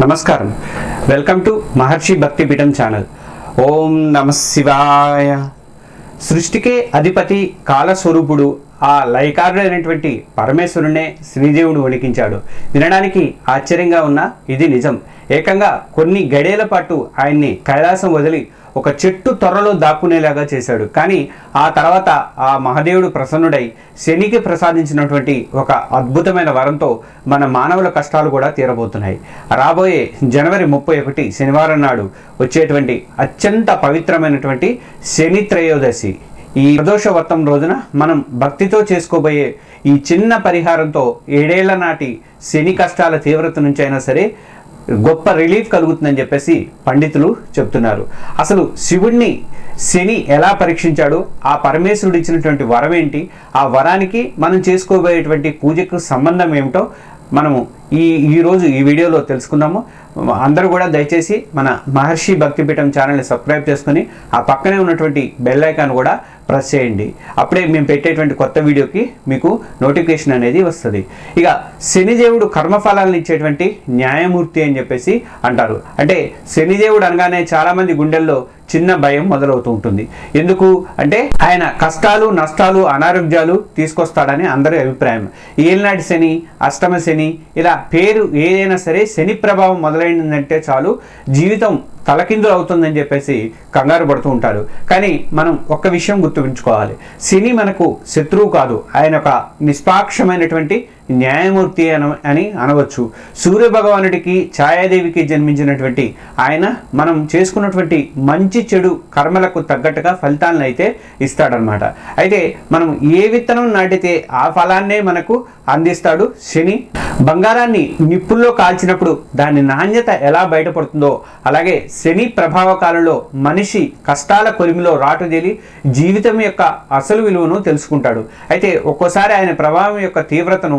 నమస్కారం. Welcome to మహర్షి భక్తి పీఠం ఛానల్. ఓం నమ శివాయ. సృష్టికే అధిపతి కాలస్వరూపుడు ఆ లయకారుడైనటువంటి పరమేశ్వరునే శ్రీదేవుడు వణికించాడు. వినడానికి ఆశ్చర్యంగా ఉన్న ఇది నిజం. ఏకంగా కొన్ని గడేల పాటు ఆయన్ని కైలాసం వదిలి ఒక చెట్టు త్వరలో దాక్కునేలాగా చేశాడు. కానీ ఆ తర్వాత ఆ మహాదేవుడు ప్రసన్నుడై శనికి ప్రసాదించినటువంటి ఒక అద్భుతమైన వరంతో మన మానవుల కష్టాలు కూడా తీరబోతున్నాయి. రాబోయే జనవరి ముప్పై ఒకటి శనివారం నాడు వచ్చేటువంటి అత్యంత పవిత్రమైనటువంటి శని త్రయోదశి. ఈ ప్రదోషవర్తం రోజున మనం భక్తితో చేసుకోబోయే ఈ చిన్న పరిహారంతో ఏడేళ్ళ నాటి శని కష్టాల తీవ్రత నుంచి అయినా సరే గొప్ప రిలీఫ్ కలుగుతుందని చెప్పేసి పండితులు చెప్తున్నారు. అసలు శివుణ్ణి శని ఎలా పరీక్షించాడు ఆ పరమేశ్వరుడు ఇచ్చినటువంటి వరం ఏంటి ఆ వరానికి మనం చేసుకోబోయేటువంటి పూజకు సంబంధం ఏమిటో మనము ఈ ఈరోజు ఈ వీడియోలో తెలుసుకుందాము. అందరూ కూడా దయచేసి మన మహర్షి భక్తిపీఠం ఛానల్ని సబ్స్క్రైబ్ చేసుకొని ఆ పక్కనే ఉన్నటువంటి బెల్ ఐకాన్ కూడా ప్రెస్ చేయండి. అప్పుడే మేము పెట్టేటువంటి కొత్త వీడియోకి మీకు నోటిఫికేషన్ అనేది వస్తుంది. ఇక శనిదేవుడు కర్మఫలాలను ఇచ్చేటువంటి న్యాయమూర్తి అని చెప్పేసి అంటారు. అంటే శనిదేవుడు అనగానే చాలామంది గుండెల్లో చిన్న భయం మొదలవుతూ ఉంటుంది. ఎందుకు? అంటే ఆయన కష్టాలు నష్టాలు అనారోగ్యాలు తీసుకొస్తాడని అందరి అభిప్రాయం. ఏలినాటి శని అష్టమ శని ఇలా పేరు ఏదైనా సరే శని ప్రభావం మొదలైందంటే చాలు జీవితం తలకిందులు అవుతుందని చెప్పేసి కంగారు పడుతూ ఉంటారు కానీ మనం ఒక్క విషయం గుర్తుంచుకోవాలి శని మనకు శత్రువు కాదు. ఆయన ఒక నిష్పాక్షమైనటువంటి న్యాయమూర్తి అన అని అనవచ్చు. సూర్యభగవానుడికి ఛాయాదేవికి జన్మించినటువంటి ఆయన మనం చేసుకున్నటువంటి మంచి చెడు కర్మలకు తగ్గట్టుగా ఫలితాలను అయితే ఇస్తాడనమాట అయితే మనం ఏ విత్తనం నాటితే ఆ ఫలాన్నే మనకు అందిస్తాడు శని. బంగారాన్ని నిప్పుల్లో కాల్చినప్పుడు దాని నాణ్యత ఎలా బయటపడుతుందో అలాగే శని ప్రభావ కాలంలో మనిషి కష్టాల కొలిమిలో రాటుదేలి జీవితం యొక్క అసలు విలువను తెలుసుకుంటాడు. అయితే ఒక్కోసారి ఆయన ప్రభావం యొక్క తీవ్రతను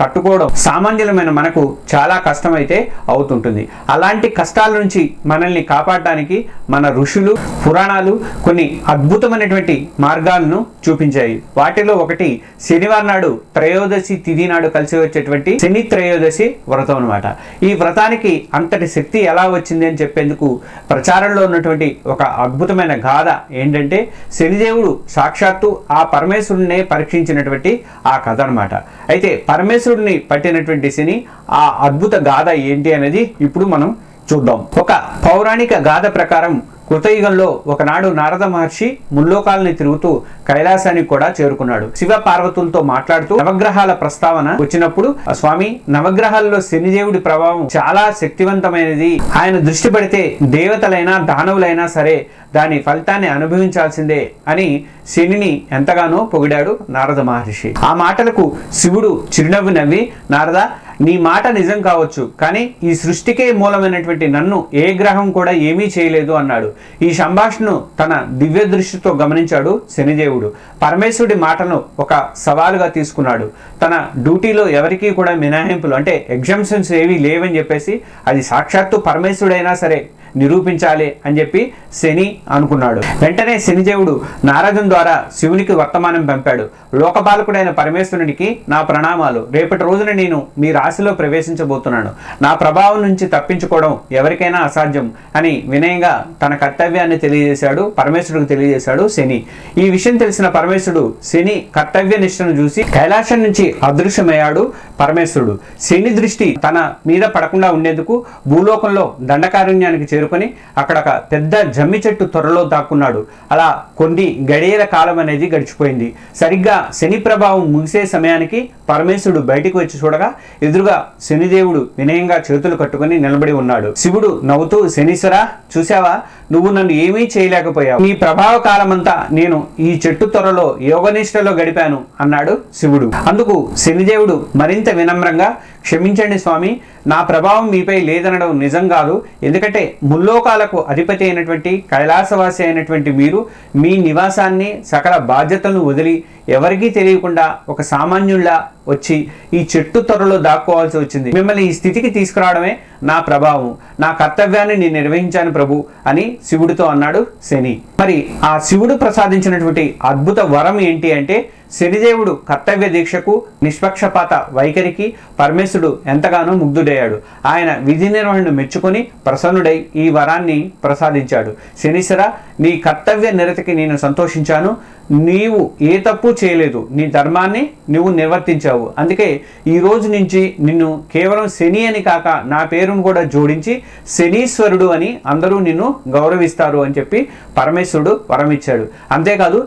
తట్టుకోవడం సామాన్యులమైన మనకు చాలా కష్టమైతే అవుతుంటుంది. అలాంటి కష్టాల నుంచి మనల్ని కాపాడటానికి మన ఋషులు పురాణాలు కొన్ని అద్భుతమైనటువంటి మార్గాలను చూపించాయి. వాటిలో ఒకటి శనివారం నాడు త్రయోదశి తిథి నాడు కలిసి వచ్చేటువంటి శని త్రయోదశి వ్రతం అనమాట ఈ వ్రతానికి అంతటి శక్తి ఎలా వచ్చింది అని చెప్పేందుకు ప్రచారంలో ఉన్నటువంటి ఒక అద్భుతమైన గాథ ఏంటంటే శనిదేవుడు సాక్షాత్తు ఆ పరమేశ్వరుడినే పరీక్షించినటువంటి ఆ కథ అనమాట అయితే పరమేశ్వరుడిని పట్టినటువంటి శని ఆ అద్భుత గాథ ఏంటి అనేది ఇప్పుడు మనం చూద్దాం. ఒక పౌరాణిక గాథ ప్రకారం కృతయుగంలో ఒకనాడు నారద మహర్షి ముల్లోకాలని తిరుగుతూ కైలాసానికి కూడా చేరుకున్నాడు. శివ పార్వతులతో మాట్లాడుతూ నవగ్రహాల ప్రస్తావన వచ్చినప్పుడు "ఆ స్వామి నవగ్రహాల్లో శనిదేవుడి ప్రభావం చాలా శక్తివంతమైనది. ఆయన దృష్టి పడితే దేవతలైనా దానవులైనా సరే దాని ఫలితాన్ని అనుభవించాల్సిందే అని శనిని ఎంతగానో పొగిడాడు నారద మహర్షి. ఆ మాటలకు శివుడు చిరునవ్వు నవ్వి నారద నీ మాట నిజం కావచ్చు కానీ ఈ సృష్టికే మూలమైనటువంటి నన్ను ఏ గ్రహం కూడా ఏమీ చేయలేదు అన్నాడు. ఈ సంభాషణను తన దివ్య దృష్టితో గమనించాడు శనిదేవుడు. పరమేశ్వరుడి మాటను ఒక సవాలుగా తీసుకున్నాడు. తన డ్యూటీలో ఎవరికీ కూడా మినహాయింపులు అంటే ఎగ్జామ్షన్స్ ఏవీ లేవని చెప్పేసి అది సాక్షాత్తు పరమేశ్వరుడైనా సరే నిరూపించాలి అని చెప్పి శని అనుకున్నాడు. వెంటనే శనిదేవుడు నారదుని ద్వారా శివునికి వర్తమానం పంపాడు. లోకపాలకుడైన పరమేశ్వరునికి నా ప్రణామాలు. రేపటి రోజున నేను మీ రాశిలో ప్రవేశించబోతున్నాను. నా ప్రభావం నుంచి తప్పించుకోవడం ఎవరికైనా అసాధ్యం అని వినయంగా తన కర్తవ్యాన్ని తెలియజేశాడు పరమేశ్వరుడికి తెలియజేశాడు శని. ఈ విషయం తెలిసిన పరమేశ్వరుడు శని కర్తవ్య నిష్టను చూసి కైలాసం నుంచి అదృశ్యమయ్యాడు పరమేశ్వరుడు. శని దృష్టి తన మీద పడకుండా ఉండేందుకు భూలోకంలో దండకారణ్యానికి చేరుకొని అక్కడ ఒక పెద్ద జమ్మి చెట్టు త్వరలో దాక్కున్నాడు. అలా కొన్ని గడియల కాలం అనేది గడిచిపోయింది. సరిగ్గా శని ప్రభావం ముగిసే సమయానికి పరమేశ్వరుడు బయటికి వచ్చి చూడగా ఎదురుగా శనిదేవుడు వినయంగా చేతులు కట్టుకొని నిలబడి ఉన్నాడు. శివుడు నవ్వుతూ శనీశ్వర చూసావా నువ్వు నన్ను ఏమీ చేయలేకపోయావు. నీ ప్రభావ కాలమంతా నేను ఈ చెట్టు త్వరలో యోగనిష్టలో గడిపాను అన్నాడు శివుడు. అందుకు శనిదేవుడు మరింత వినమ్రంగా క్షమించండి స్వామి నా ప్రభావం మీపై లేదనడం నిజం కాదు. ఎందుకంటే ముల్లోకాలకు అధిపతి అయినటువంటి కైలాసవాసి అయినటువంటి మీరు మీ నివాసాన్ని సకల బాధ్యతలను వదిలి ఎవరికీ తెలియకుండా ఒక సామాన్యుళ్ళ వచ్చి ఈ చెట్టు తొరలో దాక్కోవాల్సి వచ్చింది. మిమ్మల్ని ఈ స్థితికి తీసుకురావడమే నా ప్రభావం. నా కర్తవ్యాన్ని నేను నిర్వహించాను ప్రభు అని శివుడితో అన్నాడు శని. మరి ఆ శివుడు ప్రసాదించినటువంటి అద్భుత వరం ఏంటి అంటే శనిదేవుడు కర్తవ్య దీక్షకు నిష్పక్షపాత వైఖరికి పరమేశుడు ఎంతగానో ముగ్ధుడయ్యాడు. ఆయన విధి నిర్వహణను మెచ్చుకొని ప్రసన్నుడై ఈ వరాన్ని ప్రసాదించాడు. శనిశ్వర నీ కర్తవ్య నిరతికి నేను సంతోషించాను. నీవు ఏ తప్పు చేయలేదు. నీ ధర్మాన్ని నువ్వు నిర్వర్తించావు. అందుకే ఈ రోజు నుంచి నిన్ను కేవలం శని అని కాక నా పేరును కూడా జోడించి శనీశ్వరుడు అని అందరూ నిన్ను గౌరవిస్తారు అని చెప్పి పరమేశ్వరుడు వరమిచ్చాడు. అంతేకాదు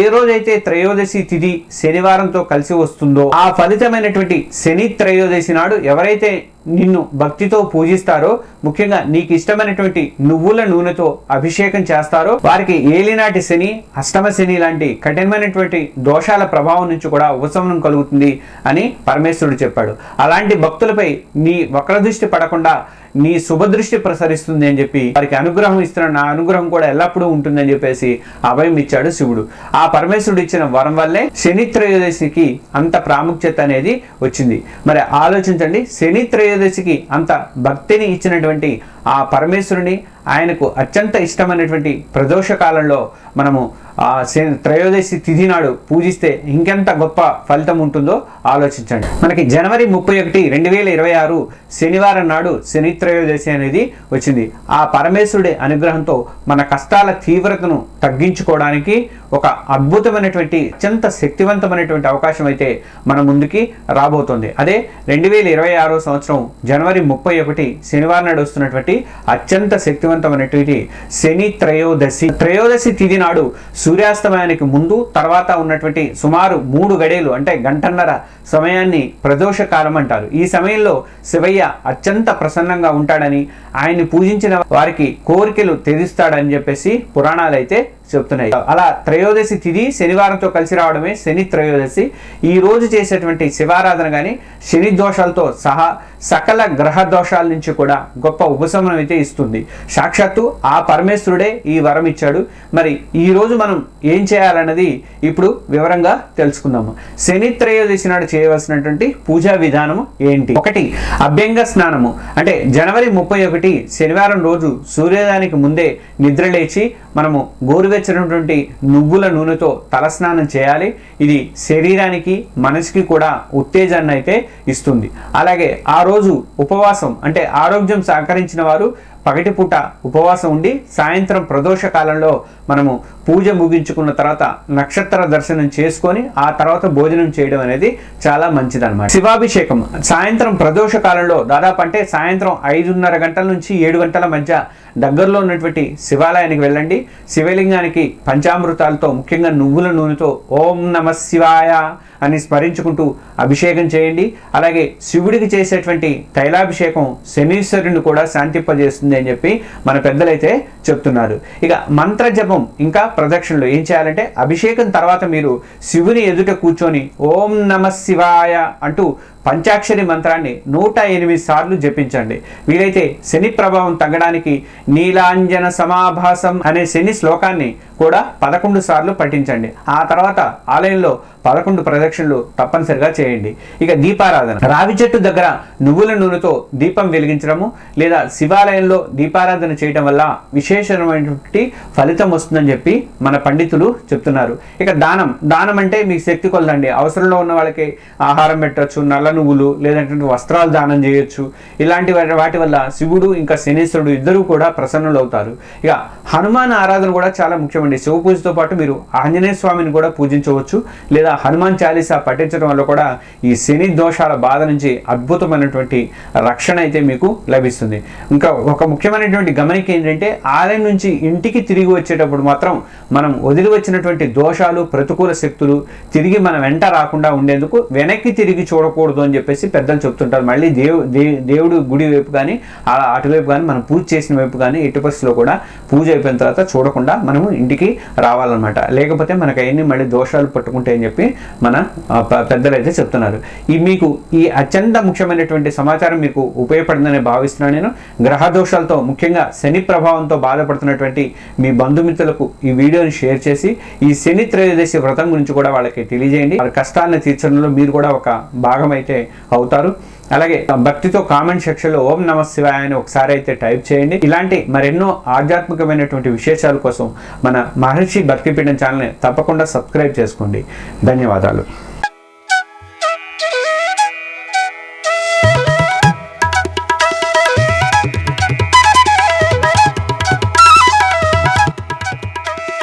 ఏ రోజైతే త్రయోదశి తిథి శనివారంతో కలిసి వస్తుందో ఆ ఫలితమైనటువంటి శని త్రయోదశి నాడు ఎవరైతే నిన్ను భక్తితో పూజిస్తారో ముఖ్యంగా నీకు ఇష్టమైనటువంటి నువ్వుల నూనెతో అభిషేకం చేస్తారో వారికి ఏలినాటి శని అష్టమ శని లాంటి కఠినమైనటువంటి దోషాల ప్రభావం నుంచి కూడా ఉపశమనం కలుగుతుంది అని పరమేశ్వరుడు చెప్పాడు. అలాంటి భక్తులపై నీ వక్రదృష్టి పడకుండా నీ శుభదృష్టి ప్రసరిస్తుంది అని చెప్పి వారికి అనుగ్రహం ఇస్తున్న నా అనుగ్రహం కూడా ఎల్లప్పుడూ ఉంటుందని చెప్పేసి అభయం ఇచ్చాడు శివుడు. ఆ పరమేశ్వరుడు ఇచ్చిన వరం వల్లే శని త్రయోదశికి అంత ప్రాముఖ్యత అనేది వచ్చింది. మరి ఆలోచించండి శని త్రయోదశికి అంత భక్తిని ఇచ్చినటువంటి ఆ పరమేశ్వరుని ఆయనకు అత్యంత ఇష్టమైనటువంటి ప్రదోష కాలంలో మనము త్రయోదశి తిథి నాడు పూజిస్తే ఇంకెంత గొప్ప ఫలితం ఉంటుందో ఆలోచించండి. మనకి జనవరి ముప్పై ఒకటి రెండు వేల ఇరవై ఆరు శనివారం నాడు శని త్రయోదశి అనేది వచ్చింది. ఆ పరమేశ్వరుడి అనుగ్రహంతో మన కష్టాల తీవ్రతను తగ్గించుకోవడానికి ఒక అద్భుతమైనటువంటి అత్యంత శక్తివంతమైనటువంటి అవకాశం అయితే మన ముందుకి రాబోతోంది. అదే రెండు వేల ఇరవై ఆరో సంవత్సరం జనవరి ముప్పై ఒకటి శనివారం నాడు వస్తున్నటువంటి అత్యంత శక్తివంత శక్తివంతమైనటువంటి శని త్రయోదశి. త్రయోదశి తిథి నాడు సూర్యాస్తమయానికి ముందు తర్వాత ఉన్నటువంటి సుమారు మూడు గడేలు అంటే గంటన్నర సమయాన్ని ప్రదోష కాలం అంటారు. ఈ సమయంలో శివయ్య అత్యంత ప్రసన్నంగా ఉంటాడని ఆయన్ని పూజించిన వారికి కోరికలు తెరుస్తాడని చెప్పేసి పురాణాలు అయితే చెప్తున్నాయి. అలా త్రయోదశి తిథి శనివారంతో కలిసి రావడమే శని త్రయోదశి. ఈ రోజు చేసేటువంటి శివారాధన కానీ శని దోషాలతో సహా సకల గ్రహ దోషాల నుంచి కూడా గొప్ప ఉపశమనం అయితే ఇస్తుంది. సాక్షాత్తు ఆ పరమేశ్వరుడే ఈ వరం ఇచ్చాడు. మరి ఈ రోజు మనం ఏం చేయాలన్నది ఇప్పుడు వివరంగా తెలుసుకుందాము. శని త్రయోదశి నాడు చేయవలసినటువంటి పూజా విధానము ఏంటి? ఒకటి అభ్యంగ స్నానము. అంటే జనవరి ముప్పై ఒకటి శనివారం రోజు సూర్యోదయానికి ముందే నిద్ర లేచి మనము గోరువెచ్చనటువంటి నువ్వుల నూనెతో తలస్నానం చేయాలి. ఇది శరీరానికి మనసుకి కూడా ఉత్తేజాన్ని అయితే ఇస్తుంది. అలాగే ఆ రోజు ఉపవాసం అంటే ఆరోగ్యం సహకరించిన వారు పగటిపూట ఉపవాసం ఉండి సాయంత్రం ప్రదోష కాలంలో మనము పూజ ముగించుకున్న తర్వాత నక్షత్ర దర్శనం చేసుకొని ఆ తర్వాత భోజనం చేయడం అనేది చాలా మంచిదన్నమాట. శివాభిషేకం. సాయంత్రం ప్రదోష కాలంలో దాదాపు అంటే సాయంత్రం ఐదున్నర గంటల నుంచి ఏడు గంటల మధ్య దగ్గరలో ఉన్నటువంటి శివాలయానికి వెళ్ళండి. శివలింగానికి పంచామృతాలతో ముఖ్యంగా నువ్వుల నూనెతో ఓం నమ శివాయ అని స్మరించుకుంటూ అభిషేకం చేయండి. అలాగే శివుడికి చేసేటువంటి తైలాభిషేకం శనీశ్వరుని కూడా శాంతింపజేస్తుంది. అని చెప్పి మన పెద్దలైతే చెప్తున్నారు. ఇక మంత్ర జపం ఇంకా ప్రదక్షిణలు ఏం చేయాలంటే అభిషేకం తర్వాత మీరు శివుని ఎదుట కూర్చొని ఓం నమ శివాయ అంటూ పంచాక్షరి మంత్రాన్ని నూట ఎనిమిది సార్లు జపించండి. వీలైతే శని ప్రభావం తగ్గడానికి నీలాంజన సమాభాసం అనే శని శ్లోకాన్ని కూడా పదకొండు సార్లు పఠించండి. ఆ తర్వాత ఆలయంలో పదకొండు ప్రదక్షిణలు తప్పనిసరిగా చేయండి. ఇక దీపారాధన. రావి చెట్టు దగ్గర నువ్వుల నూనెతో దీపం వెలిగించడము లేదా శివాలయంలో దీపారాధన చేయడం వల్ల విశేషమైనటువంటి ఫలితం వస్తుందని చెప్పి మన పండితులు చెప్తున్నారు. ఇక దానం. దానం అంటే మీకు శక్తి కొలదండి. అవసరంలో ఉన్న వాళ్ళకి ఆహారం పెట్టచ్చు నల్ల నువ్వులు లేదంటే వస్త్రాలు దానం చేయొచ్చు. ఇలాంటి వాటి- వాటి వల్ల శివుడు ఇంకా శనీశ్వరుడు ఇద్దరూ కూడా ప్రసన్నులు అవుతారు ఇక హనుమాన్ ఆరాధన కూడా చాలా ముఖ్యమండి. శివ పూజతో పాటు మీరు ఆంజనేయ స్వామిని కూడా పూజించవచ్చు. లేదా హనుమాన్ చాలీసా పఠించడం వల్ల కూడా ఈ శని దోషాల బాధ నుంచి అద్భుతమైనటువంటి రక్షణ అయితే మీకు లభిస్తుంది. ఇంకా ఒక ముఖ్యమైనటువంటి గమనిక ఏంటంటే ఆలయం నుంచి ఇంటికి తిరిగి వచ్చేటప్పుడు మాత్రం మనం వదిలి వచ్చినటువంటి దోషాలు ప్రతికూల శక్తులు తిరిగి మన వెంట రాకుండా ఉండేందుకు వెనక్కి తిరిగి చూడకూడదు రావద్దు అని చెప్పేసి పెద్దలు చెప్తుంటారు. మళ్ళీ దేవు దేవుడు గుడి వైపు కానీ అటువైపు కానీ మనం పూజ చేసిన వైపు కానీ ఎట్టి పరిస్థితిలో కూడా పూజ అయిపోయిన తర్వాత చూడకుండా మనము ఇంటికి రావాలన్నమాట. లేకపోతే మనకు అవన్నీ మళ్ళీ దోషాలు పట్టుకుంటాయి అని చెప్పి మన పెద్దలు అయితే చెప్తున్నారు. ఈ మీకు ఈ అత్యంత ముఖ్యమైనటువంటి సమాచారం మీకు ఉపయోగపడిందని భావిస్తున్నాను నేను. గ్రహ దోషాలతో ముఖ్యంగా శని ప్రభావంతో బాధపడుతున్నటువంటి మీ బంధుమిత్రులకు ఈ వీడియోని షేర్ చేసి ఈ శని త్రయోదశి వ్రతం గురించి కూడా వాళ్ళకి తెలియజేయండి. వాళ్ళ కష్టాలను తీర్చడంలో మీరు కూడా ఒక భాగం అయితే అయితే అవుతారు. అలాగే భక్తితో కామెంట్ సెక్షన్లో ఓం నమ శివాయ అని ఒకసారి అయితే టైప్ చేయండి. ఇలాంటి మరెన్నో ఆధ్యాత్మికమైనటువంటి విశేషాల కోసం మన మహర్షి భక్తిపీఠం ఛానల్ని తప్పకుండా సబ్స్క్రైబ్ చేసుకోండి. ధన్యవాదాలు.